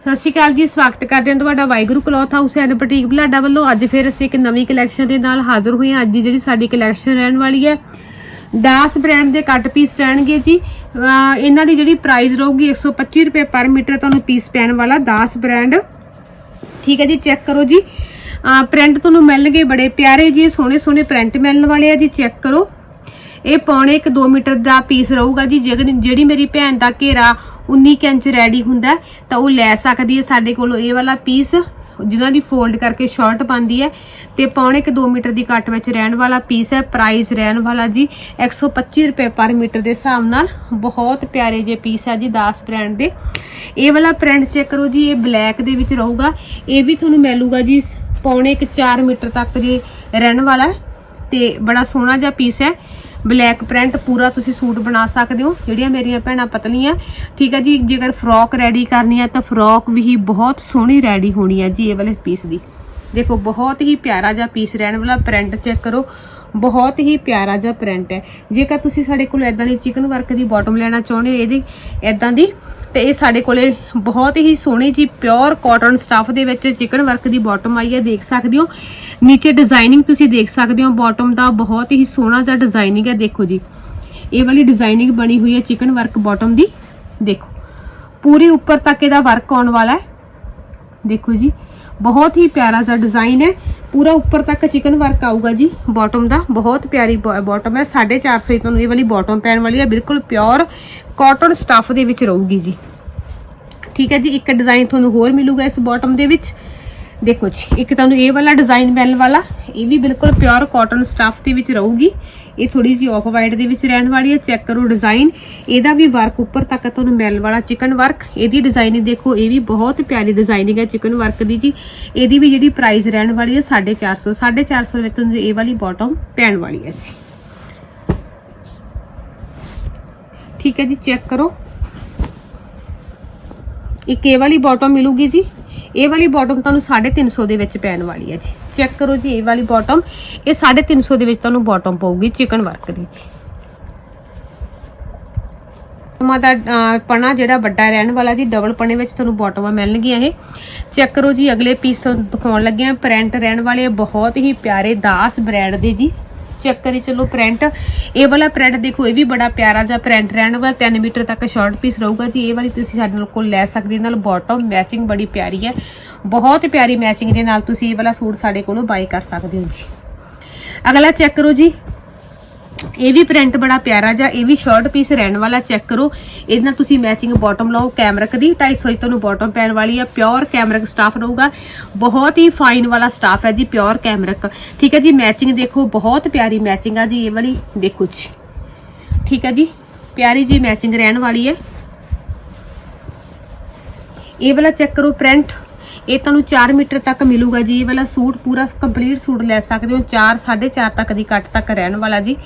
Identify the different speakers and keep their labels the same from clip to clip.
Speaker 1: ਸਤਿ ਸ਼੍ਰੀ ਅਕਾਲ ਜੀ, ਸਵਾਗਤ ਕਰਦੇ ਹਾਂ ਤੁਹਾਡਾ Waheguru cloth house and boutique Balada ਵੱਲੋਂ। ਅੱਜ ਫਿਰ ਅਸੀਂ ਇੱਕ ਨਵੀਂ ਕਲੈਕਸ਼ਨ ਦੇ ਨਾਲ ਹਾਜ਼ਰ ਹੋਏ ਹਾਂ। ਅੱਜ ਦੀ ਜਿਹੜੀ ਸਾਡੀ ਕਲੈਕਸ਼ਨ ਰਹਿਣ ਵਾਲੀ ਹੈ, ਦਾਸ ਬ੍ਰਾਂਡ ਦੇ ਕੱਟ ਪੀਸ ਰਹਿਣਗੇ ਜੀ। ਇਹਨਾਂ ਦੀ ਜਿਹੜੀ ਪ੍ਰਾਈਸ ਰਹੂਗੀ 125 ਰੁਪਏ ਪਰ ਮੀਟਰ ਤੁਹਾਨੂੰ ਪੀਸ ਪੈਣ ਵਾਲਾ ਦਾਸ ਬ੍ਰਾਂਡ ਠੀਕ ਹੈ ਜੀ ਚੈੱਕ ਕਰੋ ਜੀ। ਪ੍ਰਿੰਟ ਤੁਹਾਨੂੰ ਮਿਲਣਗੇ ਬੜੇ ਪਿਆਰੇ ਜੀ ਸੋਹਣੇ ਸੋਹਣੇ ਪ੍ਰਿੰਟ ਮਿਲਣ ਵਾਲੇ ਆ ਜੀ ਚੈੱਕ ਕਰੋ। ਇਹ ਪੌਣੇ 1-2 ਮੀਟਰ ਦਾ ਪੀਸ ਰਹੂਗਾ ਜੀ, ਜਿਹੜੀ ਜਿਹੜੀ ਮੇਰੀ ਭੈਣ ਦਾ ਘੇਰਾ 19 ਕੁ ਇੰਚ ਰੈਡੀ ਹੁੰਦਾ ਤਾਂ ਉਹ ਲੈ ਸਕਦੀ ਹੈ ਸਾਡੇ ਕੋਲੋਂ ਇਹ ਵਾਲਾ ਪੀਸ ਜਿਨ੍ਹਾਂ ਦੀ ਫੋਲਡ ਕਰਕੇ ਸ਼ਾਰਟ ਪਾਉਂਦੀ ਹੈ। ਤੇ ਪੌਣੇ 2 ਮੀਟਰ ਦੀ ਕੱਟ ਵਿੱਚ ਰਹਿਣ ਵਾਲਾ ਪੀਸ ਹੈ ਪ੍ਰਾਈਸ ਰਹਿਣ ਵਾਲਾ ਜੀ 125 ਰੁਪਏ ਪਰ ਮੀਟਰ ਦੇ ਹਿਸਾਬ ਨਾਲ। ਬਹੁਤ ਪਿਆਰੇ ਜੇ ਪੀਸ ਹੈ ਜੀ ਦਾਸ ਬ੍ਰਾਂਡ ਦੇ। ਇਹ ਵਾਲਾ ਪ੍ਰਿੰਟ ਚੈੱਕ ਕਰੋ ਜੀ, ਇਹ ਬਲੈਕ ਦੇ ਵਿੱਚ ਰਹੂਗਾ। ਇਹ ਵੀ ਤੁਹਾਨੂੰ ਮਿਲੂਗਾ ਜੀ, ਪੌਣੇ 4 ਮੀਟਰ ਤੱਕ ਜੀ ਰਹਿਣ ਵਾਲਾ ਹੈ। ਤੇ ਬੜਾ ਸੋਹਣਾ ਜਿਹਾ ਪੀਸ ਹੈ। ਬਲੈਕ ਪ੍ਰਿੰਟ ਪੂਰਾ ਤੁਸੀਂ ਸੂਟ ਬਣਾ ਸਕਦੇ ਹੋ। ਜਿਹੜੀਆਂ ਮੇਰੀਆਂ ਭੈਣਾਂ ਪਤਲੀਆਂ, ਠੀਕ ਹੈ ਜੀ, ਜੇਕਰ ਫਰੋਕ ਰੈਡੀ ਕਰਨੀ ਹੈ ਤਾਂ ਫਰੋਕ ਵੀ ਬਹੁਤ ਸੋਹਣੀ ਰੈਡੀ ਹੋਣੀ ਹੈ ਜੀ ਇਹ ਵਾਲੇ ਪੀਸ ਦੀ। ਦੇਖੋ, ਬਹੁਤ ਹੀ ਪਿਆਰਾ ਜਿਹਾ ਪੀਸ ਰਹਿਣ ਵਾਲਾ ਪ੍ਰਿੰਟ ਚੈੱਕ ਕਰੋ। ਬਹੁਤ ਹੀ ਪਿਆਰਾ ਜਿਹਾ ਪ੍ਰਿੰਟ ਹੈ। ਜੇਕਰ ਤੁਸੀਂ ਸਾਡੇ ਕੋਲ ਐਦਾਂ ਦੀ ਚਿਕਨ ਵਰਕ ਦੀ ਬਾਟਮ ਲੈਣਾ ਚਾਹੁੰਦੇ ਹੋ, ਇਹਦੀ ਐਦਾਂ ਦੀ ਤੇ ਇਹ ਸਾਡੇ ਕੋਲੇ ਬਹੁਤ ਹੀ ਸੋਹਣੀ ਜੀ ਪਿਓਰ ਕਾਟਨ ਸਟਫ ਦੇ ਵਿੱਚ ਚਿਕਨ ਵਰਕ ਦੀ ਬਾਟਮ ਆਈ ਹੈ, ਦੇਖ ਸਕਦੇ ਹੋ। ਨੀਚੇ ਡਿਜ਼ਾਈਨਿੰਗ ਤੁਸੀਂ ਦੇਖ ਸਕਦੇ ਹੋ ਬਾਟਮ ਦਾ ਬਹੁਤ ਹੀ ਸੋਹਣਾ ਜਿਹਾ ਡਿਜ਼ਾਈਨਿੰਗ ਹੈ, ਦੇਖੋ ਜੀ। ਇਹ ਵਾਲੀ ਡਿਜ਼ਾਈਨਿੰਗ ਬਣੀ ਹੋਈ ਹੈ ਚਿਕਨ ਵਰਕ ਬਾਟਮ ਦੀ, ਦੇਖੋ। ਪੂਰੀ ਉੱਪਰ ਤੱਕ ਇਹਦਾ ਵਰਕ ਆਉਣ ਵਾਲਾ ਹੈ। ਦੇਖੋ ਜੀ, ਬਹੁਤ ਹੀ ਪਿਆਰਾ ਜਿਹਾ ਡਿਜ਼ਾਈਨ ਹੈ। ਪੂਰਾ ਉੱਪਰ ਤੱਕ ਚਿਕਨ ਵਰਕ ਆਊਗਾ ਜੀ। ਬਾਟਮ ਦਾ ਬਹੁਤ ਪਿਆਰੀ ਬਾਟਮ ਹੈ। 450 ਹੀ ਤੁਹਾਨੂੰ ਇਹ ਵਾਲੀ ਬਾਟਮ ਪੈਣ ਵਾਲੀ ਹੈ। ਬਿਲਕੁਲ ਪਿਓਰ ਕਾਟਨ ਸਟਫ ਦੇ ਵਿੱਚ ਰਹੂਗੀ ਜੀ। ਠੀਕ ਹੈ ਜੀ, ਇੱਕ ਡਿਜ਼ਾਈਨ ਤੁਹਾਨੂੰ ਹੋਰ ਮਿਲੂਗਾ ਇਸ ਬਾਟਮ ਦੇ ਵਿੱਚ। ਦੇਖੋ ਜੀ, ਇੱਕ ਤੁਹਾਨੂੰ ਇਹ ਵਾਲਾ ਡਿਜ਼ਾਈਨ ਮਿਲਣ ਵਾਲਾ ਇਹ ਵੀ ਬਿਲਕੁਲ ਪਿਓਰ ਕਾਟਨ ਸਟਫ ਦੇ ਵਿੱਚ ਰਹੂਗੀ। ਇਹ ਥੋੜੀ ਜਿਹੀ ਆਫ ਵਾਈਟ ਦੇ ਵਿੱਚ ਰਹਿਣ ਵਾਲੀ ਹੈ। ਚੈੱਕ ਕਰੋ ਡਿਜ਼ਾਈਨ ਇਹਦਾ ਵੀ ਵਰਕ ਉੱਪਰ ਤੱਕ ਤੁਹਾਨੂੰ ਮਿਲਣ ਵਾਲਾ ਚਿਕਨ ਵਰਕ ਇਹਦੀ ਡਿਜ਼ਾਈਨਿੰਗ ਦੇਖੋ, ਇਹ ਵੀ ਬਹੁਤ ਪਿਆਰੀ ਡਿਜ਼ਾਈਨਿੰਗ ਹੈ ਚਿਕਨ ਵਰਕ ਦੀ ਜੀ। ਇਹਦੀ ਵੀ ਜਿਹੜੀ ਪ੍ਰਾਈਸ ਰਹਿਣ ਵਾਲੀ ਹੈ 450 450 ਵਿੱਚ ਤੁਹਾਨੂੰ ਇਹ ਵਾਲੀ ਬਾਟਮ ਪੈਣ ਵਾਲੀ ਹੈ ਜੀ। ਠੀਕ ਹੈ ਜੀ ਚੈੱਕ ਕਰੋ। ਇੱਕ ਇਹ ਵਾਲੀ ਬਾਟਮ ਮਿਲੂਗੀ ਜੀ। ਇਹ ਵਾਲੀ ਬਾਟਮ ਤੁਹਾਨੂੰ 350 ਦੇ ਵਿੱਚ ਪੈਣ ਵਾਲੀ ਹੈ ਜੀ। ਚੈੱਕ ਕਰੋ ਜੀ, ਇਹ ਵਾਲੀ ਬਾਟਮ ਇਹ 350 ਦੇ ਵਿੱਚ ਤੁਹਾਨੂੰ ਬਾਟਮ ਪਊਗੀ ਚਿਕਨ ਵਰਕ ਦੀ ਜੀ। ਬਾਟਮਾਂ ਦਾ ਪਣਾ ਜਿਹੜਾ ਵੱਡਾ ਰਹਿਣ ਵਾਲਾ ਜੀ ਡਬਲ ਪਣੇ ਵਿੱਚ ਤੁਹਾਨੂੰ ਬਾਟਮਾਂ ਮਿਲਣਗੀਆਂ ਇਹ। ਚੈੱਕ ਕਰੋ ਜੀ, ਅਗਲੇ ਪੀਸ ਤੁਹਾਨੂੰ ਦਿਖਾਉਣ ਲੱਗੇ ਆ ਪ੍ਰਿੰਟ ਰਹਿਣ ਵਾਲੇ ਬਹੁਤ ਹੀ ਪਿਆਰੇ ਦਾਸ ਬ੍ਰੈਂਡ ਦੇ ਜੀ। ਚੈੱਕ ਕਰੀ, ਚਲੋ ਪ੍ਰਿੰਟ ਇਹ ਵਾਲਾ ਪ੍ਰਿੰਟ ਦੇਖੋ, ਇਹ ਵੀ ਬੜਾ ਪਿਆਰਾ ਜਿਹਾ ਪ੍ਰਿੰਟ ਰਹਿਣ ਵਾਲਾ 3 ਮੀਟਰ ਤੱਕ ਸ਼ਾਰਟ ਪੀਸ ਰਹੂਗਾ ਜੀ। ਇਹ ਵਾਲੀ ਤੁਸੀਂ ਸਾਡੇ ਕੋਲ ਲੈ ਸਕਦੇ ਹੋ ਨਾਲ ਬਾਟਮ ਮੈਚਿੰਗ ਬੜੀ ਪਿਆਰੀ ਹੈ। ਬਹੁਤ ਪਿਆਰੀ ਮੈਚਿੰਗ ਦੇ ਨਾਲ ਤੁਸੀਂ ਇਹ ਵਾਲਾ ਸੂਟ ਸਾਡੇ ਕੋਲੋਂ ਬਾਈ ਕਰ ਸਕਦੇ ਹੋ ਜੀ। ਅਗਲਾ ਚੈੱਕ ਕਰੋ ਜੀ। ਇਹ ਵੀ ਪ੍ਰਿੰਟ ਬੜਾ ਪਿਆਰਾ ਜਿਹਾ, ਇਹ ਵੀ ਸ਼ਾਰਟ ਪੀਸ ਰਹਿਣ ਵਾਲਾ ਚੈੱਕ ਕਰੋ। ਇਹਦੇ ਨਾਲ ਤੁਸੀਂ ਮੈਚਿੰਗ ਬਾਟਮ ਲਓ ਕੈਮਰਕ ਦੀ 250 ਦੀ ਤੁਹਾਨੂੰ ਬਾਟਮ ਪੈਣ ਵਾਲੀ ਆ। ਪਿਓਰ ਕੈਮਰਕ ਸਟਾਫ ਰਹੂਗਾ। ਬਹੁਤ ਹੀ ਫਾਈਨ ਵਾਲਾ ਸਟਾਫ ਹੈ ਜੀ ਪਿਓਰ ਕੈਮਰਕ ਠੀਕ ਹੈ ਜੀ ਮੈਚਿੰਗ ਦੇਖੋ, ਬਹੁਤ ਪਿਆਰੀ ਮੈਚਿੰਗ ਆ ਜੀ, ਇਹ ਵਾਲੀ ਦੇਖੋ ਜੀ। ਠੀਕ ਹੈ ਜੀ, ਪਿਆਰੀ ਜੀ ਮੈਚਿੰਗ ਰਹਿਣ ਵਾਲੀ ਹੈ। ਇਹ ਵਾਲਾ ਚੈੱਕ ਕਰੋ ਪ੍ਰਿੰਟ ਇਹ ਤੁਹਾਨੂੰ 4 ਮੀਟਰ ਤੱਕ ਮਿਲੂਗਾ ਜੀ। ਇਹ ਵਾਲਾ ਸੂਟ ਪੂਰਾ ਕੰਪਲੀਟ ਸੂਟ ਲੈ ਸਕਦੇ ਹੋ। 4 4.5 ਤੱਕ ਦੀ ਕੱਟ ਤੱਕ ਰਹਿਣ ਵਾਲਾ ਜੀ।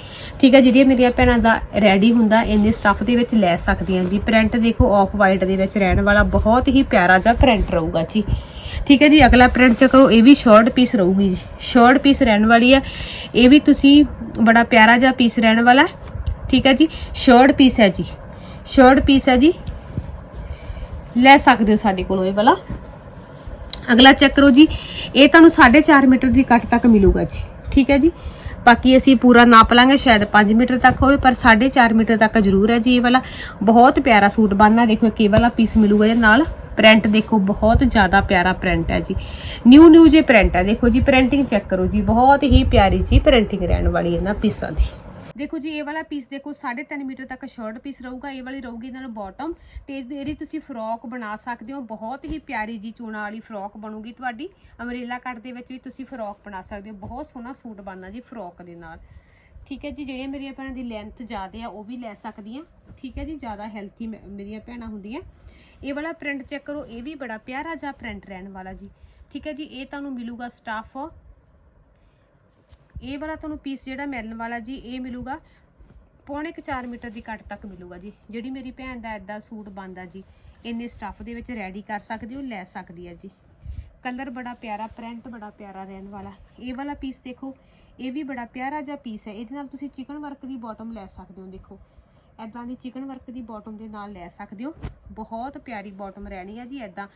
Speaker 1: ਠੀਕ ਹੈ ਜਿਹੜੀਆਂ ਮੇਰੀਆਂ ਭੈਣਾਂ ਦਾ ਰੈਡੀ ਹੁੰਦਾ, ਇੰਨੇ ਸਟੱਫ ਦੇ ਵਿੱਚ ਲੈ ਸਕਦੀਆਂ ਜੀ। ਪ੍ਰਿੰਟ ਦੇਖੋ ਆਫ ਵਾਈਟ ਦੇ ਵਿੱਚ ਰਹਿਣ ਵਾਲਾ ਬਹੁਤ ਹੀ ਪਿਆਰਾ ਜਿਹਾ ਪ੍ਰਿੰਟ ਰਹੂਗਾ ਜੀ। ਠੀਕ ਹੈ ਜੀ, ਅਗਲਾ ਪ੍ਰਿੰਟ 'ਚ ਕਰੋ। ਇਹ ਵੀ ਸ਼ਾਰਟ ਪੀਸ ਰਹੂਗੀ ਜੀ। ਸ਼ਾਰਟ ਪੀਸ ਰਹਿਣ ਵਾਲੀ ਹੈ। ਇਹ ਵੀ ਤੁਸੀਂ ਬੜਾ ਪਿਆਰਾ ਜਿਹਾ ਪੀਸ ਰਹਿਣ ਵਾਲਾ ਠੀਕ ਹੈ ਜੀ ਸ਼ਾਰਟ ਪੀਸ ਹੈ ਜੀ। ਸ਼ਾਰਟ ਪੀਸ ਹੈ ਜੀ। ਲੈ ਸਕਦੇ ਹੋ ਸਾਡੇ ਕੋਲੋਂ ਇਹ ਵਾਲਾ। ਅਗਲਾ ਚੈੱਕ ਕਰੋ ਜੀ। ਇਹ ਤੁਹਾਨੂੰ 4.5 ਮੀਟਰ ਦੀ ਕੱਟ ਤੱਕ ਮਿਲੂਗਾ ਜੀ। ਠੀਕ ਹੈ ਜੀ? ਬਾਕੀ ਅਸੀਂ ਪੂਰਾ ਨਾਪ ਲਾਂਗੇ, ਸ਼ਾਇਦ 5 ਮੀਟਰ ਤੱਕ ਹੋਵੇ, ਪਰ 4.5 ਮੀਟਰ ਤੱਕ ਜ਼ਰੂਰ ਹੈ ਜੀ ਇਹ ਵਾਲਾ। ਬਹੁਤ ਪਿਆਰਾ ਸੂਟ ਬਣਨਾ, ਦੇਖੋ ਕਿ ਇਹ ਵਾਲਾ ਪੀਸ ਮਿਲੂਗਾ ਇਹਦੇ ਨਾਲ। ਪ੍ਰਿੰਟ ਦੇਖੋ, ਬਹੁਤ ਜ਼ਿਆਦਾ ਪਿਆਰਾ ਪ੍ਰਿੰਟ ਹੈ ਜੀ। ਨਿਊ ਨਿਊ ਜੇ ਪ੍ਰਿੰਟ ਹੈ, ਦੇਖੋ ਜੀ ਪ੍ਰਿੰਟਿੰਗ ਚੈੱਕ ਕਰੋ ਜੀ। ਬਹੁਤ ਹੀ ਪਿਆਰੀ ਜੀ ਪ੍ਰਿੰਟਿੰਗ ਰਹਿਣ ਵਾਲੀ ਇਹਨਾਂ ਪੀਸਾਂ ਦੀ। ਦੇਖੋ ਜੀ, ਇਹ ਵਾਲਾ ਪੀਸ ਦੇਖੋ 3.5 ਮੀਟਰ ਤੱਕ ਸ਼ਰਟ ਪੀਸ ਰਹੂਗਾ। ਇਹ ਵਾਲੀ ਰਹੂਗੀ ਨਾਲ ਬਾਟਮ ਤੇ ਇਹਦੀ ਤੁਸੀਂ ਫਰੋਕ ਬਣਾ ਸਕਦੇ ਹੋ। ਬਹੁਤ ਹੀ ਪਿਆਰੀ ਜੀ ਚੂਣਾ ਵਾਲੀ ਫਰੋਕ ਬਣੂਗੀ ਤੁਹਾਡੀ। ਅਮਰੇਲਾ ਕੱਟ ਦੇ ਵਿੱਚ ਵੀ ਤੁਸੀਂ ਫਰੋਕ ਬਣਾ ਸਕਦੇ ਹੋ। ਬਹੁਤ ਸੋਹਣਾ ਸੂਟ ਬਣਨਾ ਜੀ ਫਰੋਕ ਦੇ ਨਾਲ। ਠੀਕ ਹੈ ਜੀ, ਜਿਹੜੀਆਂ ਮੇਰੀਆਂ ਭੈਣਾਂ ਦੀ ਲੈਂਥ ਜ਼ਿਆਦਾ ਆ, ਉਹ ਵੀ ਲੈ ਸਕਦੀਆਂ। ਠੀਕ ਹੈ ਜੀ, ਜ਼ਿਆਦਾ ਹੈਲਥੀ ਮੇਰੀਆਂ ਭੈਣਾਂ ਹੁੰਦੀਆਂ। ਇਹ ਵਾਲਾ ਪ੍ਰਿੰਟ ਚੈੱਕ ਕਰੋ, ਇਹ ਵੀ ਬੜਾ ਪਿਆਰਾ ਜਿਹਾ ਪ੍ਰਿੰਟ ਰਹਿਣ ਵਾਲਾ ਜੀ। ਠੀਕ ਹੈ ਜੀ, ਇਹ ਤੁਹਾਨੂੰ ਮਿਲੂਗਾ ਸਟਾਫ ਇਹ ਵਾਲਾ ਤੁਹਾਨੂੰ ਪੀਸ ਜਿਹੜਾ ਮਿਲਣ ਵਾਲਾ ਜੀ, ਇਹ ਮਿਲੂਗਾ, ਪੌਣੇ ਕੁ 4 ਮੀਟਰ ਦੀ ਕੱਟ ਤੱਕ ਮਿਲੂਗਾ ਜੀ। ਜਿਹੜੀ ਮੇਰੀ ਭੈਣ ਦਾ ਐਡਾ ਸੂਟ ਬਣਦਾ ਜੀ, ਇੰਨੇ ਸਟੱਫ ਦੇ ਵਿੱਚ ਰੈਡੀ ਕਰ ਸਕਦੇ ਹੋ ਲੈ ਸਕਦੀ ਹੈ ਜੀ। ਕਲਰ ਬੜਾ ਪਿਆਰਾ ਪ੍ਰਿੰਟ ਬੜਾ ਪਿਆਰਾ ਰਹਿਣ ਵਾਲਾ। ਇਹ ਵਾਲਾ ਪੀਸ ਦੇਖੋ, ਇਹ ਵੀ ਬੜਾ ਪਿਆਰਾ ਜਿਹਾ ਪੀਸ ਹੈ। ਇਹਦੇ ਨਾਲ ਤੁਸੀਂ ਚਿਕਨ ਵਰਕ ਦੀ ਬਾਟਮ ਲੈ ਸਕਦੇ ਹੋ, ਦੇਖੋ। ਐਦਾਂ ਦੀ ਚਿਕਨ ਵਰਕ ਦੀ ਬਾਟਮ ਦੇ ਨਾਲ ਲੈ ਸਕਦੇ ਹੋ। ਬਹੁਤ ਪਿਆਰੀ ਬਾਟਮ ਰਹਿਣੀ ਹੈ ਜੀ ਐਦਾਂ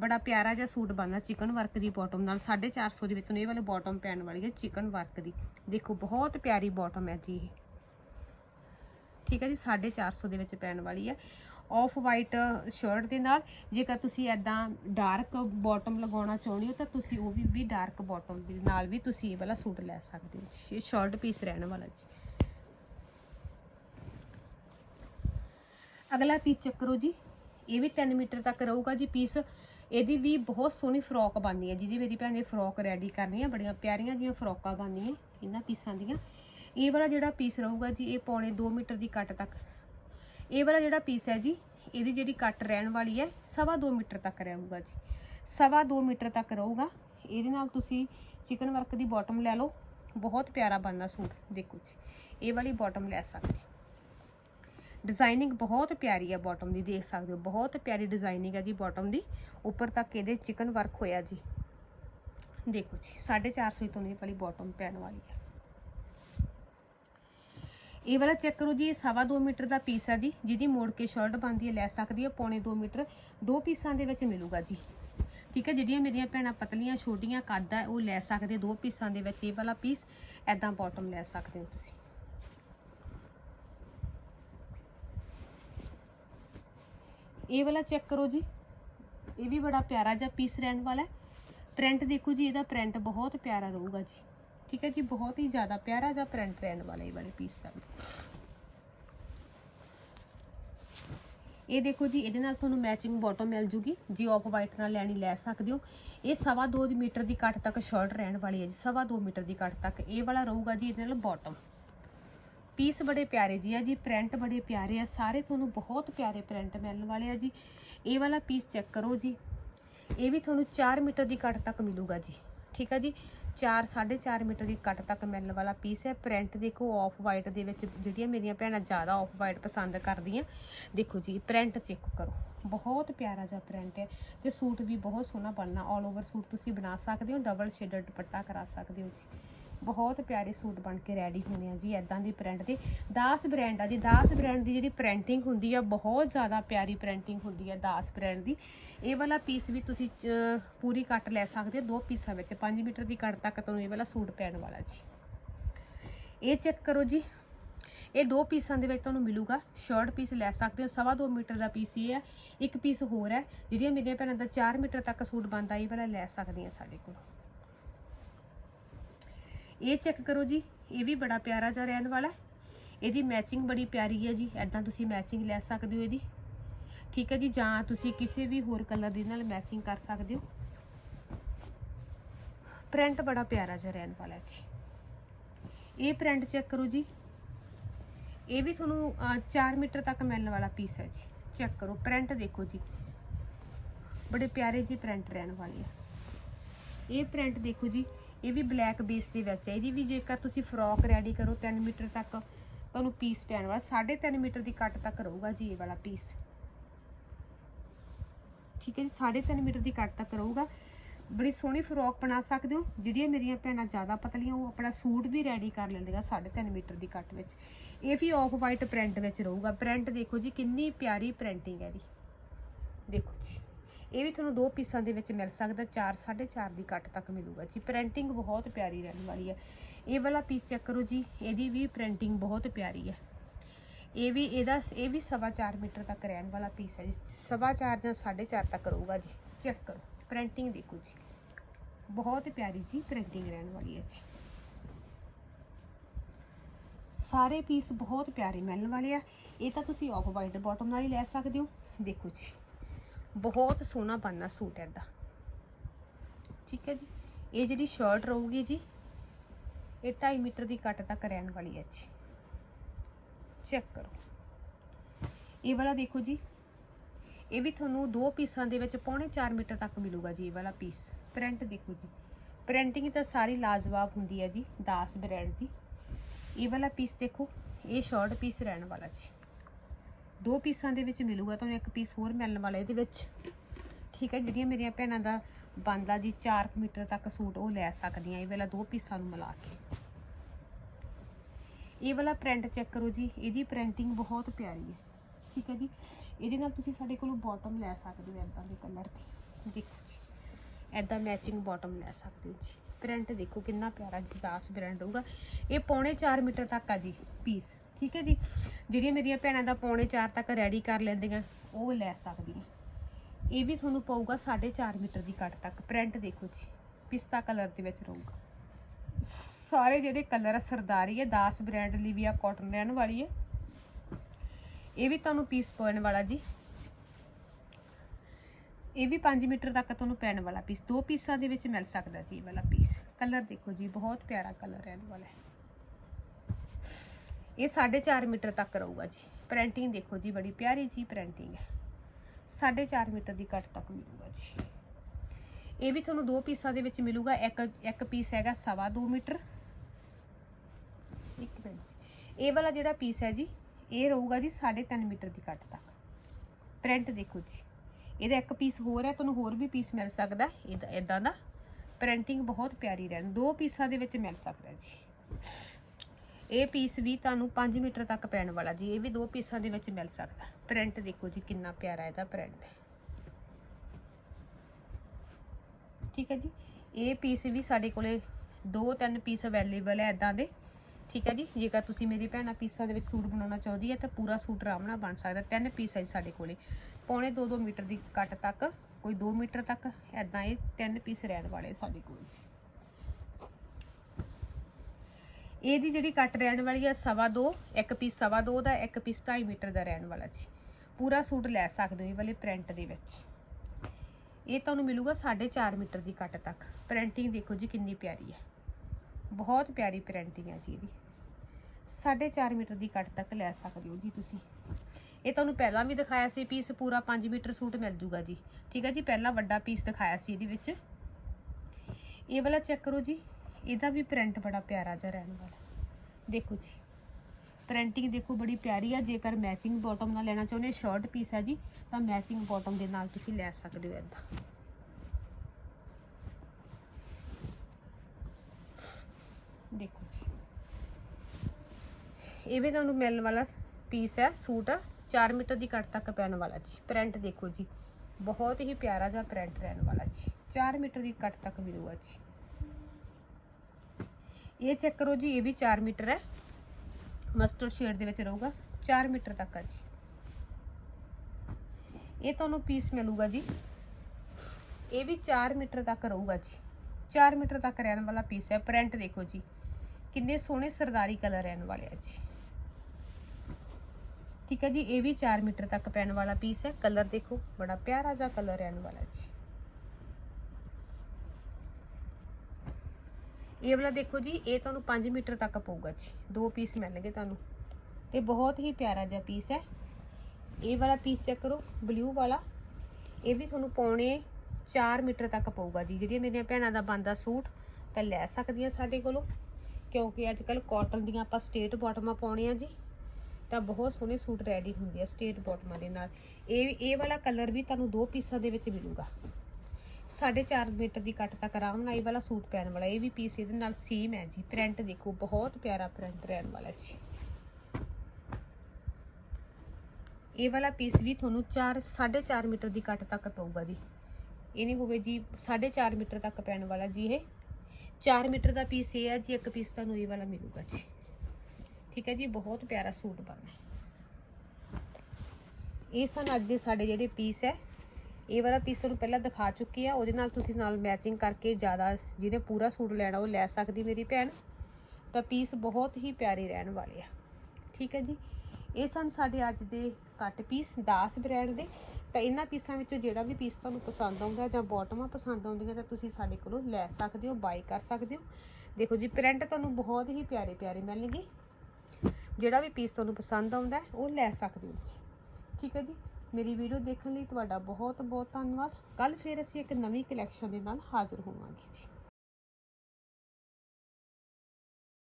Speaker 1: ਬੜਾ ਪਿਆਰਾ ਜਿਹਾ ਸੂਟ ਬਣਦਾ ਚਿਕਨ ਵਰਕ ਦੀ ਬਾਟਮ ਨਾਲ 450 ਦੇ ਵਿੱਚ ਤੁਹਾਨੂੰ ਇਹ ਵਾਲੇ ਬਾਟਮ ਪੈਣ ਵਾਲੀ ਹੈ ਚਿਕਨ ਵਰਕ ਦੀ। ਦੇਖੋ, ਬਹੁਤ ਪਿਆਰੀ ਬਾਟਮ ਹੈ ਜੀ ਇਹ। ਠੀਕ ਹੈ ਜੀ 450 ਦੇ ਵਿੱਚ ਪੈਣ ਵਾਲੀ ਹੈ। ਆਫ ਵਾਈਟ ਸ਼ਰਟ ਦੇ ਨਾਲ, ਜੇਕਰ ਤੁਸੀਂ ਐਦਾਂ ਡਾਰਕ ਬਾਟਮ ਲਗਾਉਣਾ ਚਾਹੁੰਦੇ ਹੋ, ਤਾਂ ਤੁਸੀਂ ਉਹ ਵੀ ਵੀ ਡਾਰਕ ਬਾਟਮ ਦੇ ਨਾਲ ਵੀ ਤੁਸੀਂ ਇਹ ਵਾਲਾ ਸੂਟ ਲੈ ਸਕਦੇ ਹੋ ਇਹ ਸ਼ਾਰਟ ਪੀਸ ਰਹਿਣ ਵਾਲਾ ਜੀ। ਅਗਲਾ ਪੀਸ ਚੈੱਕ ਕਰੋ ਜੀ। ਇਹ ਵੀ 3 ਮੀਟਰ ਤੱਕ ਰਹੂਗਾ ਜੀ ਪੀਸ ਇਹਦੀ ਵੀ ਬਹੁਤ ਸੋਹਣੀ ਫਰੋਕ ਬਣਨੀ ਹੈ, ਜਿਹਦੀ ਮੇਰੀ ਭੈਣ ਨੇ ਫਰੋਕ ਰੈਡੀ ਕਰਨੀ ਹੈ, ਬੜੀਆਂ ਪਿਆਰੀਆਂ ਜੀਆਂ ਫਰੋਕਾਂ ਬਣਦੀਆਂ ਇਹਨਾਂ ਪੀਸਾਂ ਦੀਆਂ। ਇਹ ਵਾਲਾ ਜਿਹੜਾ ਪੀਸ ਰਹੂਗਾ ਜੀ, ਇਹ ਪੌਣੇ 2 ਮੀਟਰ ਦੀ ਕੱਟ ਤੱਕ। ਇਹ ਵਾਲਾ ਜਿਹੜਾ ਪੀਸ ਹੈ ਜੀ, ਇਹਦੀ ਜਿਹੜੀ ਕੱਟ ਰਹਿਣ ਵਾਲੀ ਹੈ, ਸਵਾ 2 ਮੀਟਰ ਤੱਕ ਰਹੂਗਾ ਜੀ। ਸਵਾ 2 ਮੀਟਰ ਤੱਕ ਰਹੂਗਾ। ਇਹਦੇ ਨਾਲ ਤੁਸੀਂ ਚਿਕਨ ਵਰਕ ਦੀ ਬਾਟਮ ਲੈ ਲਓ। ਬਹੁਤ ਪਿਆਰਾ ਬਣਨਾ ਸੂਟ, ਦੇਖੋ ਜੀ। ਇਹ ਵਾਲੀ ਬਾਟਮ ਲੈ ਸਕਦੇ ਡਿਜ਼ਾਈਨਿੰਗ ਬਹੁਤ ਪਿਆਰੀ ਹੈ ਬਾਟਮ ਦੀ, ਦੇਖ ਸਕਦੇ ਹੋ, ਬਹੁਤ ਪਿਆਰੀ ਡਿਜ਼ਾਈਨਿੰਗ ਹੈ ਜੀ ਬਾਟਮ ਦੀ। ਉੱਪਰ ਤੱਕ ਇਹਦੇ ਚਿਕਨ ਵਰਕ ਹੋਇਆ ਜੀ। ਦੇਖੋ ਜੀ 450 ਤੋਂ ਇਹ ਵਾਲੀ ਬਾਟਮ ਪੈਣ ਵਾਲੀ ਹੈ ਇਹ ਵਾਲਾ ਚੈੱਕ ਕਰੋ ਜੀ, ਇਹ ਸਵਾ 2 ਮੀਟਰ ਦਾ ਪੀਸ ਹੈ ਜੀ, ਜਿਹਦੀ ਮੋੜ ਕੇ ਸ਼ਰਟ ਬਣਦੀ ਹੈ, ਲੈ ਸਕਦੀ ਹੈ ਪੌਣੇ 2 ਮੀਟਰ। ਦੋ ਪੀਸਾਂ ਦੇ ਵਿੱਚ ਮਿਲੂਗਾ ਜੀ। ਠੀਕ ਹੈ, ਜਿਹੜੀਆਂ ਮੇਰੀਆਂ ਭੈਣਾਂ ਪਤਲੀਆਂ, ਛੋਟੀਆਂ, ਕੱਦ ਹੈ ਉਹ ਲੈ ਸਕਦੇ ਦੋ ਪੀਸਾਂ ਦੇ ਵਿੱਚ ਇਹ ਵਾਲਾ ਪੀਸ ਐਦਾਂ ਬਾਟਮ ਲੈ ਸਕਦੇ ਹੋ ਤੁਸੀਂ। ਇਹ ਵਾਲਾ ਚੈੱਕ ਕਰੋ ਜੀ। ਇਹ ਵੀ ਬੜਾ ਪਿਆਰਾ ਜਿਹਾ ਪੀਸ ਰਹਿਣ ਵਾਲਾ ਹੈ। ਪ੍ਰਿੰਟ ਦੇਖੋ ਜੀ, ਇਹਦਾ ਪ੍ਰਿੰਟ ਬਹੁਤ ਪਿਆਰਾ ਰਹੂਗਾ ਜੀ। ਠੀਕ ਹੈ ਜੀ, ਬਹੁਤ ਹੀ ਜ਼ਿਆਦਾ ਪਿਆਰਾ ਜਿਹਾ ਪ੍ਰਿੰਟ ਰਹਿਣ ਵਾਲਾ ਇਹ ਵਾਲੇ ਪੀਸ ਦਾ ਇਹ ਦੇਖੋ ਜੀ, ਇਹਦੇ ਨਾਲ ਤੁਹਾਨੂੰ ਮੈਚਿੰਗ ਬਾਟਮ ਮਿਲ ਜੂਗੀ। ਜੀ ਆਫ ਵਾਈਟ ਨਾਲ ਲੈਣੀ ਲੈ ਸਕਦੇ ਹੋ। ਇਹ ਸਵਾ 2 ਮੀਟਰ ਦੀ ਕੱਟ ਤੱਕ ਸ਼ਰਟ ਰਹਿਣ ਵਾਲੀ ਹੈ ਜੀ, ਸਵਾ 2 ਮੀਟਰ ਦੀ ਕੱਟ ਤੱਕ। ਇਹ ਵਾਲਾ ਰਹੂਗਾ ਜੀ, ਇਹਦੇ ਨਾਲ ਬਾਟਮ ਪੀਸ ਬੜੇ ਪਿਆਰੇ ਜੀ ਆ ਜੀ ਪ੍ਰਿੰਟ ਬੜੇ ਪਿਆਰੇ ਆ, ਸਾਰੇ ਤੁਹਾਨੂੰ ਬਹੁਤ ਪਿਆਰੇ ਪ੍ਰਿੰਟ ਮਿਲਣ ਵਾਲੇ ਆ ਜੀ। ਇਹ ਵਾਲਾ ਪੀਸ ਚੈੱਕ ਕਰੋ ਜੀ। ਇਹ ਵੀ ਤੁਹਾਨੂੰ 4 ਮੀਟਰ ਦੀ ਕੱਟ ਤੱਕ ਮਿਲੂਗਾ ਜੀ, ਠੀਕ ਆ ਜੀ? 4 4.5 ਮੀਟਰ ਦੀ ਕੱਟ ਤੱਕ ਮਿਲਣ ਵਾਲਾ ਪੀਸ ਹੈ। ਪ੍ਰਿੰਟ ਦੇਖੋ ਆਫ ਵਾਈਟ ਦੇ ਵਿੱਚ ਜਿਹੜੀਆਂ ਮੇਰੀਆਂ ਭੈਣਾਂ ਜ਼ਿਆਦਾ ਆਫ ਵਾਈਟ ਪਸੰਦ ਕਰਦੀਆਂ। ਦੇਖੋ ਜੀ ਪ੍ਰਿੰਟ ਚੈੱਕ ਕਰੋ। ਬਹੁਤ ਪਿਆਰਾ ਜਿਹਾ ਪ੍ਰਿੰਟ ਹੈ ਤੇ ਸੂਟ ਵੀ ਬਹੁਤ ਸੋਹਣਾ ਬਣਨਾ ਆਲ ਓਵਰ ਸੂਟ ਤੁਸੀਂ ਬਣਾ ਸਕਦੇ ਹੋ ਡਬਲ ਸ਼ੇਡਡ ਦੁਪੱਟਾ ਕਰਾ ਸਕਦੇ ਹੋ ਜੀ। ਬਹੁਤ ਪਿਆਰੇ ਸੂਟ ਬਣ ਕੇ ਰੈਡੀ ਹੁੰਦੇ ਆ ਜੀ ਐਦਾਂ ਦੀ ਪ੍ਰਿੰਟ ਦੇ। 10 ਬ੍ਰਾਂਡ ਆ ਜੀ 10 ਬ੍ਰਾਂਡ ਦੀ ਜਿਹੜੀ ਪ੍ਰਿੰਟਿੰਗ ਹੁੰਦੀ ਆ, ਬਹੁਤ ਜ਼ਿਆਦਾ ਪਿਆਰੀ ਪ੍ਰਿੰਟਿੰਗ ਹੁੰਦੀ ਆ 10 ਬ੍ਰਾਂਡ ਦੀ। ਇਹ ਵਾਲਾ ਪੀਸ ਵੀ ਤੁਸੀਂ ਪੂਰੀ ਕੱਟ ਲੈ ਸਕਦੇ ਹੋ, ਦੋ ਪੀਸਾਂ ਵਿੱਚ 5 ਮੀਟਰ ਦੀ ਕੱਟ ਤੱਕ ਤੁਹਾਨੂੰ ਇਹ ਵਾਲਾ ਸੂਟ ਪੈਣ ਵਾਲਾ ਜੀ। ਇਹ ਚੈੱਕ ਕਰੋ ਜੀ, ਇਹ ਦੋ ਪੀਸਾਂ ਦੇ ਵਿੱਚ ਤੁਹਾਨੂੰ ਮਿਲੂਗਾ। ਸ਼ਾਰਟ ਪੀਸ ਲੈ ਸਕਦੇ ਹੋ, ਸਵਾ ਦੋ ਮੀਟਰ ਦਾ ਪੀਸ ਇਹ ਹੈ ਇੱਕ ਪੀਸ ਹੋਰ ਹੈ, ਜਿਹੜੀਆਂ ਮੇਰੀਆਂ ਭੈਣਾਂ ਦਾ 4 ਮੀਟਰ ਤੱਕ ਸੂਟ ਬਣਦਾ, ਇਹ ਵਾਲਾ ਲੈ ਸਕਦੀਆਂ ਸਾਡੇ ਕੋਲ। ਇਹ ਚੈੱਕ ਕਰੋ ਜੀ, ਇਹ ਵੀ ਬੜਾ ਪਿਆਰਾ ਜਿਹਾ ਰਹਿਣ ਵਾਲਾ ਇਹਦੀ ਮੈਚਿੰਗ ਬੜੀ ਪਿਆਰੀ ਹੈ ਜੀ ਐਦਾਂ ਤੁਸੀਂ ਮੈਚਿੰਗ ਲੈ ਸਕਦੇ ਹੋ ਇਹਦੀ। ਠੀਕ ਹੈ ਜੀ, ਜਾਂ ਤੁਸੀਂ ਕਿਸੇ ਵੀ ਹੋਰ ਕਲਰ ਦੇ ਨਾਲ ਮੈਚਿੰਗ ਕਰ ਸਕਦੇ ਹੋ। ਪ੍ਰਿੰਟ ਬੜਾ ਪਿਆਰਾ ਜਿਹਾ ਰਹਿਣ ਵਾਲਾ ਜੀ। ਇਹ ਪ੍ਰਿੰਟ ਚੈੱਕ ਕਰੋ ਜੀ। ਇਹ ਵੀ ਤੁਹਾਨੂੰ 4 ਮੀਟਰ ਤੱਕ ਮਿਲਣ ਵਾਲਾ ਪੀਸ ਹੈ ਜੀ। ਚੈੱਕ ਕਰੋ ਪ੍ਰਿੰਟ ਦੇਖੋ ਜੀ। ਬੜੇ ਪਿਆਰੇ ਜੀ ਪ੍ਰਿੰਟ ਰਹਿਣ ਵਾਲੀ ਆ। ਇਹ ਪ੍ਰਿੰਟ ਦੇਖੋ ਜੀ। ਇਹ ਵੀ ਬਲੈਕ ਬੇਸ ਦੇ ਵਿੱਚ ਹੈ। ਇਹਦੀ ਵੀ ਜੇਕਰ ਤੁਸੀਂ ਫਰੋਕ ਰੈਡੀ ਕਰੋ 3 ਮੀਟਰ ਤੱਕ ਤੁਹਾਨੂੰ ਪੀਸ ਪੈਣ ਵਾਲਾ 3.5 ਮੀਟਰ ਦੀ ਕੱਟ ਤੱਕ ਰਹੂਗਾ ਜੀ ਇਹ ਵਾਲਾ ਪੀਸ ਠੀਕ ਹੈ ਜੀ 3.5 ਮੀਟਰ ਦੀ ਕੱਟ ਤੱਕ ਰਹੂਗਾ। ਬੜੀ ਸੋਹਣੀ ਫਰੋਕ ਬਣਾ ਸਕਦੇ ਹੋ। ਜਿਹੜੀਆਂ ਮੇਰੀਆਂ ਭੈਣਾਂ ਜ਼ਿਆਦਾ ਪਤਲੀਆਂ, ਉਹ ਆਪਣਾ ਸੂਟ ਵੀ ਰੈਡੀ ਕਰ ਲੈਂਦੀਆਂ 3.5 ਮੀਟਰ ਦੀ ਕੱਟ ਵਿੱਚ। ਇਹ ਵੀ ਆਫ ਵਾਈਟ ਪ੍ਰਿੰਟ ਵਿੱਚ ਰਹੂਗਾ। ਪ੍ਰਿੰਟ ਦੇਖੋ ਜੀ, ਕਿੰਨੀ ਪਿਆਰੀ ਪ੍ਰਿੰਟਿੰਗ ਹੈ ਇਹਦੀ। ਦੇਖੋ ਜੀ। ਇਹ ਵੀ ਤੁਹਾਨੂੰ ਦੋ ਪੀਸਾਂ ਦੇ ਵਿੱਚ ਮਿਲ ਸਕਦਾ 4 4.5 ਦੀ ਕੱਟ ਤੱਕ ਮਿਲੂਗਾ। ਜੀ ਪ੍ਰਿੰਟਿੰਗ ਬਹੁਤ ਪਿਆਰੀ ਰਹਿਣ ਵਾਲੀ ਹੈ। ਇਹ ਵਾਲਾ ਪੀਸ ਚੈੱਕ ਕਰੋ ਜੀ, ਇਹਦੀ ਵੀ ਪ੍ਰਿੰਟਿੰਗ ਬਹੁਤ ਪਿਆਰੀ ਹੈ। ਇਹ ਵੀ ਇਹਦਾ, ਇਹ ਵੀ ਸਵਾ 4 ਮੀਟਰ ਤੱਕ ਰਹਿਣ ਵਾਲਾ ਪੀਸ ਹੈ ਜੀ। ਸਵਾ 4 ਜਾਂ 4.5 ਤੱਕ ਰਹੂਗਾ ਜੀ। ਚੈੱਕ ਕਰੋ ਪ੍ਰਿੰਟਿੰਗ ਦੇਖੋ ਜੀ। ਬਹੁਤ ਪਿਆਰੀ ਜੀ ਪ੍ਰਿੰਟਿੰਗ ਰਹਿਣ ਵਾਲੀ ਹੈ ਜੀ। ਸਾਰੇ ਪੀਸ ਬਹੁਤ ਪਿਆਰੇ ਮਿਲਣ ਵਾਲੇ ਆ। ਇਹ ਤਾਂ ਤੁਸੀਂ ਆਫ ਵਾਈਟ ਬਾਟਮ ਨਾਲ ਹੀ ਲੈ ਸਕਦੇ ਹੋ। ਦੇਖੋ ਜੀ। ਬਹੁਤ ਸੋਹਣਾ ਬਣਨਾ ਸੂਟ ਐਦਾ ਠੀਕ ਹੈ ਜੀ? ਇਹ ਜਿਹੜੀ ਸ਼ਰਟ ਰਹੂਗੀ ਜੀ, ਇਹ 2.5 ਮੀਟਰ ਦੀ ਕੱਟ ਤੱਕ ਰਹਿਣ ਵਾਲੀ ਹੈ ਜੀ। ਚੈੱਕ ਕਰੋ। ਇਹ ਵਾਲਾ ਦੇਖੋ ਜੀ। ਇਹ ਵੀ ਤੁਹਾਨੂੰ ਦੋ ਪੀਸਾਂ ਦੇ ਵਿੱਚ ਪੌਣੇ 4 ਮੀਟਰ ਤੱਕ ਮਿਲੂਗਾ ਜੀ ਇਹ ਵਾਲਾ ਪੀਸ। ਪ੍ਰਿੰਟ ਦੇਖੋ ਜੀ। ਪ੍ਰਿੰਟਿੰਗ ਤਾਂ ਸਾਰੀ ਲਾਜਵਾਬ ਹੁੰਦੀ ਹੈ ਜੀ, ਦਾਸ ਬ੍ਰਾਂਡ ਦੀ। ਇਹ ਵਾਲਾ ਪੀਸ ਦੇਖੋ। ਇਹ ਸ਼ਾਰਟ ਪੀਸ ਰਹਿਣ ਵਾਲਾ ਜੀ। ਦੋ ਪੀਸਾਂ ਦੇ ਵਿੱਚ ਮਿਲੂਗਾ ਤੁਹਾਨੂੰ, ਇੱਕ ਪੀਸ ਹੋਰ ਮਿਲਣ ਵਾਲਾ ਇਹਦੇ ਵਿੱਚ। ਠੀਕ ਹੈ, ਜਿਹੜੀਆਂ ਮੇਰੀਆਂ ਭੈਣਾਂ ਦਾ ਬੰਦਾ ਜੀ 4 ਮੀਟਰ ਤੱਕ ਸੂਟ ਉਹ ਲੈ ਸਕਦੀਆਂ, ਇਹ ਵਾਲਾ ਦੋ ਪੀਸਾਂ ਨੂੰ ਮਿਲਾ ਕੇ। ਇਹ ਵਾਲਾ ਪ੍ਰਿੰਟ ਚੈੱਕ ਕਰੋ ਜੀ, ਇਹਦੀ ਪ੍ਰਿੰਟਿੰਗ ਬਹੁਤ ਪਿਆਰੀ ਹੈ। ਠੀਕ ਹੈ ਜੀ, ਇਹਦੇ ਨਾਲ ਤੁਸੀਂ ਸਾਡੇ ਕੋਲੋਂ ਬਾਟਮ ਲੈ ਸਕਦੇ ਹੋ ਇਦਾਂ ਦੇ ਕਲਰ ਦੀ। ਦੇਖੋ ਜੀ ਐਦਾਂ ਮੈਚਿੰਗ ਬਾਟਮ ਲੈ ਸਕਦੇ ਹੋ ਜੀ। ਪ੍ਰਿੰਟ ਦੇਖੋ ਕਿੰਨਾ ਪਿਆਰਾ ਗਲਾਸ 10 ਹੋਊਗਾ। ਇਹ ਪੌਣੇ 4 ਮੀਟਰ ਤੱਕ ਆ ਜੀ, ਪੀਸ। ਠੀਕ ਹੈ ਜੀ? ਜਿਹੜੀਆਂ ਮੇਰੀਆਂ ਭੈਣਾਂ ਦਾ ਪੌਣੇ 4 ਤੱਕ ਰੈਡੀ ਕਰ ਲੈਂਦੀਆਂ, ਉਹ ਲੈ ਸਕਦੀਆਂ। ਇਹ ਵੀ ਤੁਹਾਨੂੰ ਪਊਗਾ 4.5 ਮੀਟਰ ਦੀ ਕੱਟ ਤੱਕ। ਪ੍ਰਿੰਟ ਦੇਖੋ ਜੀ, ਪਿਸਤਾ ਕਲਰ ਦੇ ਵਿੱਚ ਰਹੂਗਾ। ਸਾਰੇ ਜਿਹੜੇ ਕਲਰ ਆ, ਸਰਦਾਰੀ ਹੈ 10 ਬ੍ਰਾਂਡ ਆ ਕਾਟਨ ਰਹਿਣ ਵਾਲੀ ਹੈ ਇਹ ਵੀ ਤੁਹਾਨੂੰ ਪੀਸ ਪੈਣ ਵਾਲਾ ਜੀ। ਇਹ ਵੀ 5 ਮੀਟਰ ਤੱਕ ਤੁਹਾਨੂੰ ਪੈਣ ਵਾਲਾ ਪੀਸ ਦੋ ਪੀਸਾਂ ਦੇ ਵਿੱਚ ਮਿਲ ਸਕਦਾ ਜੀ ਇਹ ਵਾਲਾ ਪੀਸ ਕਲਰ ਦੇਖੋ ਜੀ, ਬਹੁਤ ਪਿਆਰਾ ਕਲਰ ਰਹਿਣ ਵਾਲਾ ਹੈ। ਇਹ 4.5 ਮੀਟਰ ਤੱਕ ਰਹੂਗਾ ਜੀ। ਪ੍ਰਿੰਟਿੰਗ ਦੇਖੋ ਜੀ, ਬੜੀ ਪਿਆਰੀ ਜੀ ਪ੍ਰਿੰਟਿੰਗ ਹੈ। 4.5 ਮੀਟਰ ਦੀ ਕੱਟ ਤੱਕ ਮਿਲੂਗਾ ਜੀ। ਇਹ ਵੀ ਤੁਹਾਨੂੰ ਦੋ ਪੀਸਾਂ ਦੇ ਵਿੱਚ ਮਿਲੂਗਾ। ਇੱਕ ਇੱਕ ਪੀਸ ਹੈਗਾ ਸਵਾ 2 ਮੀਟਰ। ਇੱਕ ਮਿੰਟ ਇਹ ਵਾਲਾ ਜਿਹੜਾ ਪੀਸ ਹੈ ਜੀ, ਇਹ ਰਹੂਗਾ ਜੀ 3.5 ਮੀਟਰ ਦੀ ਕੱਟ ਤੱਕ। ਪ੍ਰਿੰਟ ਦੇਖੋ ਜੀ। ਇਹਦਾ ਇੱਕ ਪੀਸ ਹੋਰ ਹੈ, ਤੁਹਾਨੂੰ ਹੋਰ ਵੀ ਪੀਸ ਮਿਲ ਸਕਦਾ ਇਹਦਾ ਇਦਾਂ ਦਾ ਪ੍ਰਿੰਟਿੰਗ ਬਹੁਤ ਪਿਆਰੀ ਰਹਿਣ। ਦੋ ਪੀਸਾਂ ਦੇ ਵਿੱਚ ਮਿਲ ਸਕਦਾ ਜੀ। ਇਹ ਪੀਸ ਵੀ ਤੁਹਾਨੂੰ 5 ਮੀਟਰ ਤੱਕ ਪੈਣ ਵਾਲਾ ਜੀ, ਇਹ ਵੀ ਦੋ ਪੀਸਾਂ ਦੇ ਵਿੱਚ ਮਿਲ ਸਕਦਾ। ਪ੍ਰਿੰਟ ਦੇਖੋ ਜੀ, ਕਿੰਨਾ ਪਿਆਰਾ ਇਹਦਾ ਪ੍ਰਿੰਟ ਠੀਕ ਹੈ ਜੀ? ਇਹ ਪੀਸ ਵੀ ਸਾਡੇ ਕੋਲੇ ਦੋ ਤਿੰਨ ਪੀਸ ਅਵੇਲੇਬਲ ਹੈ ਇਦਾਂ ਦੇ। ਠੀਕ ਹੈ ਜੀ? ਜੇਕਰ ਤੁਸੀਂ ਮੇਰੀ ਭੈਣਾਂ ਪੀਸਾਂ ਦੇ ਵਿੱਚ ਸੂਟ ਬਣਾਉਣਾ ਚਾਹੁੰਦੀ ਹੈ, ਤਾਂ ਪੂਰਾ ਸੂਟ ਆਰਾਮ ਨਾਲ ਬਣ ਸਕਦਾ। ਤਿੰਨ ਪੀਸ ਹੈ ਜੀ ਸਾਡੇ ਕੋਲੇ। ਪੌਣੇ 2-2 ਮੀਟਰ ਦੀ ਕੱਟ ਤੱਕ, ਕੋਈ 2 ਮੀਟਰ ਤੱਕ ਐਦਾਂ ਇਹ ਤਿੰਨ ਪੀਸ ਰਹਿਣ ਵਾਲੇ ਸਾਡੇ ਕੋਲ ਜੀ। ਇਹਦੀ ਜਿਹੜੀ ਕੱਟ ਰਹਿਣ ਵਾਲੀ ਆ, ਸਵਾ ਦੋ, ਇੱਕ ਪੀਸ ਸਵਾ ਦੋ ਦਾ, ਇੱਕ ਪੀਸ 2.5 ਮੀਟਰ ਦਾ ਰਹਿਣ ਵਾਲਾ ਜੀ। ਪੂਰਾ ਸੂਟ ਲੈ ਸਕਦੇ ਹੋ ਇਹ ਵਾਲੇ ਪ੍ਰਿੰਟ ਦੇ ਵਿੱਚ। ਇਹ ਤੁਹਾਨੂੰ ਮਿਲੂਗਾ 4.5 ਮੀਟਰ ਦੀ ਕੱਟ ਤੱਕ। ਪ੍ਰਿੰਟਿੰਗ ਦੇਖੋ ਜੀ ਕਿੰਨੀ ਪਿਆਰੀ ਹੈ। ਬਹੁਤ ਪਿਆਰੀ ਪ੍ਰਿੰਟਿੰਗ ਹੈ ਜੀ ਇਹਦੀ। 4.5 ਮੀਟਰ ਦੀ ਕੱਟ ਤੱਕ ਲੈ ਸਕਦੇ ਹੋ ਜੀ ਤੁਸੀਂ। ਇਹ ਤੁਹਾਨੂੰ ਪਹਿਲਾਂ ਵੀ ਦਿਖਾਇਆ ਸੀ ਪੀਸ ਪੂਰਾ 5 ਮੀਟਰ ਸੂਟ ਮਿਲ ਜੂਗਾ ਜੀ। ਠੀਕ ਹੈ ਜੀ, ਪਹਿਲਾਂ ਵੱਡਾ ਪੀਸ ਦਿਖਾਇਆ ਸੀ ਇਹਦੇ ਵਿੱਚ। ਇਹ ਵਾਲਾ ਚੈੱਕ ਕਰੋ ਜੀ। ਇਹਦਾ ਵੀ ਪ੍ਰਿੰਟ ਬੜਾ ਪਿਆਰਾ ਜਿਹਾ ਰਹਿਣ ਵਾਲਾ ਦੇਖੋ ਜੀ ਪ੍ਰਿੰਟਿੰਗ ਦੇਖੋ ਬੜੀ ਪਿਆਰੀ ਆ, ਜੇਕਰ ਮੈਚਿੰਗ ਬਾਟਮ ਨਾਲ ਲੈਣਾ ਚਾਹੁੰਦੇ ਸ਼ਰਟ ਪੀਸ ਹੈ ਜੀ, ਤਾਂ ਮੈਚਿੰਗ ਬਾਟਮ ਦੇ ਨਾਲ ਤੁਸੀਂ ਲੈ ਸਕਦੇ ਹੋ ਇਦਾਂ ਦੇਖੋ ਜੀ, ਇਹ ਵੀ ਤੁਹਾਨੂੰ ਮਿਲਣ ਵਾਲਾ ਪੀਸ ਹੈ, ਸੂਟ 4 ਮੀਟਰ ਦੀ ਕੱਟ ਤੱਕ ਪੈਣ ਵਾਲਾ ਜੀ। ਪ੍ਰਿੰਟ ਦੇਖੋ ਜੀ, ਬਹੁਤ ਹੀ ਪਿਆਰਾ ਜਿਹਾ ਪ੍ਰਿੰਟ ਰਹਿਣ ਵਾਲਾ ਜੀ। 4 ਮੀਟਰ ਦੀ ਕੱਟ ਤੱਕ ਮਿਲੂਗਾ ਜੀ। ਇਹ ਚੈੱਕ ਕਰੋ ਜੀ, ਇਹ ਵੀ 4 ਮੀਟਰ ਹੈ। ਮਸਟਰਡ ਸ਼ੇਡ ਦੇ ਵਿੱਚ ਰਹੂਗਾ। 4 ਮੀਟਰ ਤੱਕ ਆ ਜੀ। ਇਹ ਤੁਹਾਨੂੰ ਪੀਸ ਮਿਲੂਗਾ ਜੀ। ਇਹ ਵੀ 4 ਮੀਟਰ ਤੱਕ ਰਹੂਗਾ ਜੀ। 4 ਮੀਟਰ ਤੱਕ ਰਹਿਣ ਵਾਲਾ ਪੀਸ ਹੈ। ਪ੍ਰਿੰਟ ਦੇਖੋ ਜੀ। ਕਿੰਨੇ ਸੋਹਣੇ ਸਰਦਾਰੀ ਕਲਰ ਰਹਿਣ ਵਾਲੇ ਆ ਜੀ। ਠੀਕ ਹੈ ਜੀ, ਇਹ ਵੀ 4 ਮੀਟਰ ਤੱਕ ਪੈਣ ਵਾਲਾ ਪੀਸ ਹੈ। ਕਲਰ ਦੇਖੋ, ਬੜਾ ਪਿਆਰਾ ਜਿਹਾ ਕਲਰ ਰਹਿਣ ਵਾਲਾ ਜੀ। ਇਹ ਵਾਲਾ ਦੇਖੋ ਜੀ, ਇਹ ਤੁਹਾਨੂੰ 5 ਮੀਟਰ ਤੱਕ ਪਊਗਾ ਜੀ। ਦੋ ਪੀਸ ਮਿਲਣਗੇ ਤੁਹਾਨੂੰ। ਇਹ ਬਹੁਤ ਹੀ ਪਿਆਰਾ ਜਿਹਾ ਪੀਸ ਹੈ। ਇਹ ਵਾਲਾ ਪੀਸ ਚੈੱਕ ਕਰੋ ਬਲੂ ਵਾਲਾ। ਇਹ ਵੀ ਤੁਹਾਨੂੰ ਪੌਣੇ 4 ਮੀਟਰ ਤੱਕ ਪਊਗਾ ਜੀ। ਜਿਹੜੀਆਂ ਮੇਰੀਆਂ ਭੈਣਾਂ ਦਾ ਬੰਦਾ ਸੂਟ, ਤਾਂ ਲੈ ਸਕਦੀਆਂ ਸਾਡੇ ਕੋਲੋਂ। ਕਿਉਂਕਿ ਅੱਜ ਕੱਲ ਕਾਟਨ ਦੀਆਂ ਆਪਾਂ ਸਟੇਟ ਬਾਟਮਾਂ ਆ ਜੀ। ਤਾਂ ਬਹੁਤ ਸੋਹਣੇ ਸੂਟ ਰੈਡੀ ਹੁੰਦੇ ਆ ਸਟੇਟ ਬਾਟਮਾਂ ਦੇ ਨਾਲ। ਇਹ ਇਹ ਵਾਲਾ ਕਲਰ ਵੀ ਤੁਹਾਨੂੰ ਦੋ ਪੀਸਾਂ ਦੇ ਵਿੱਚ ਮਿਲੂਗਾ। 4.5 ਮੀਟਰ ਦੀ ਕੱਟ ਤੱਕ ਆਰਾਮ ਨਾਲ ਇਹ ਵਾਲਾ ਸੂਟ ਪੈਣ ਵਾਲਾ, ਇਹ ਵੀ ਪੀਸ ਇਹਦੇ ਨਾਲ ਸੇਮ ਹੈ ਜੀ। ਪ੍ਰਿੰਟ ਦੇਖੋ, ਬਹੁਤ ਪਿਆਰਾ ਪ੍ਰਿੰਟ ਰਹਿਣ ਵਾਲਾ ਜੀ। ਇਹ ਵਾਲਾ ਪੀਸ ਵੀ ਤੁਹਾਨੂੰ 4 4.5 ਮੀਟਰ ਦੀ ਕੱਟ ਤੱਕ ਪਊਗਾ ਜੀ। ਇਹ ਨਹੀਂ ਹੋਵੇ ਜੀ 4.5 ਮੀਟਰ ਤੱਕ ਪੈਣ ਵਾਲਾ ਜੀ ਇਹ। 4 ਮੀਟਰ ਦਾ ਪੀਸ ਇਹ ਹੈ ਜੀ, ਇੱਕ ਪੀਸ ਤੁਹਾਨੂੰ ਇਹ ਵਾਲਾ ਮਿਲੂਗਾ ਜੀ। ਠੀਕ ਹੈ ਜੀ, ਬਹੁਤ ਪਿਆਰਾ ਸੂਟ ਬਣਨਾ ਇਹ ਸਨ ਅੱਜ ਦੇ ਸਾਡੇ ਜਿਹੜੇ ਪੀਸ ਹੈ। ਇਹ ਵਾਲਾ ਪੀਸ ਤੁਹਾਨੂੰ ਪਹਿਲਾਂ ਦਿਖਾ ਚੁੱਕੀ ਆ, ਉਹਦੇ ਨਾਲ ਤੁਸੀਂ ਨਾਲ ਮੈਚਿੰਗ ਕਰਕੇ ਜ਼ਿਆਦਾ ਜਿਹਨੇ ਪੂਰਾ ਸੂਟ ਲੈਣਾ, ਉਹ ਲੈ ਸਕਦੀ ਮੇਰੀ ਭੈਣ। ਤਾਂ ਪੀਸ ਬਹੁਤ ਹੀ ਪਿਆਰੇ ਰਹਿਣ ਵਾਲੇ ਆ। ਠੀਕ ਹੈ ਜੀ? ਇਹ ਸਨ ਸਾਡੇ ਅੱਜ ਦੇ ਕੱਟ ਪੀਸ 10 ਬ੍ਰਾਂਡ ਦੇ। ਤਾਂ ਇਹਨਾਂ ਪੀਸਾਂ ਵਿੱਚੋਂ ਜਿਹੜਾ ਵੀ ਪੀਸ ਤੁਹਾਨੂੰ ਪਸੰਦ ਆਉਂਦਾ ਜਾਂ ਬਾਟਮਾਂ ਪਸੰਦ ਆਉਂਦੀਆਂ, ਤਾਂ ਤੁਸੀਂ ਸਾਡੇ ਕੋਲੋਂ ਲੈ ਸਕਦੇ ਹੋ ਬਾਈ ਕਰ ਸਕਦੇ ਹੋ। ਦੇਖੋ ਜੀ ਪ੍ਰਿੰਟ ਤੁਹਾਨੂੰ ਬਹੁਤ ਹੀ ਪਿਆਰੇ ਪਿਆਰੇ ਮਿਲਣਗੇ। ਜਿਹੜਾ ਵੀ ਪੀਸ ਤੁਹਾਨੂੰ ਪਸੰਦ ਆਉਂਦਾ, ਉਹ ਲੈ ਸਕਦੇ ਹੋ ਜੀ ਠੀਕ ਹੈ ਜੀ? ਮੇਰੀ ਵੀਡੀਓ ਦੇਖਣ ਲਈ ਤੁਹਾਡਾ ਬਹੁਤ ਬਹੁਤ ਧੰਨਵਾਦ। ਕੱਲ ਫੇਰ ਅਸੀਂ ਇੱਕ ਨਵੀਂ ਕਲੈਕਸ਼ਨ ਦੇ ਨਾਲ ਹਾਜ਼ਰ ਹੋਵਾਂਗੇ ਜੀ।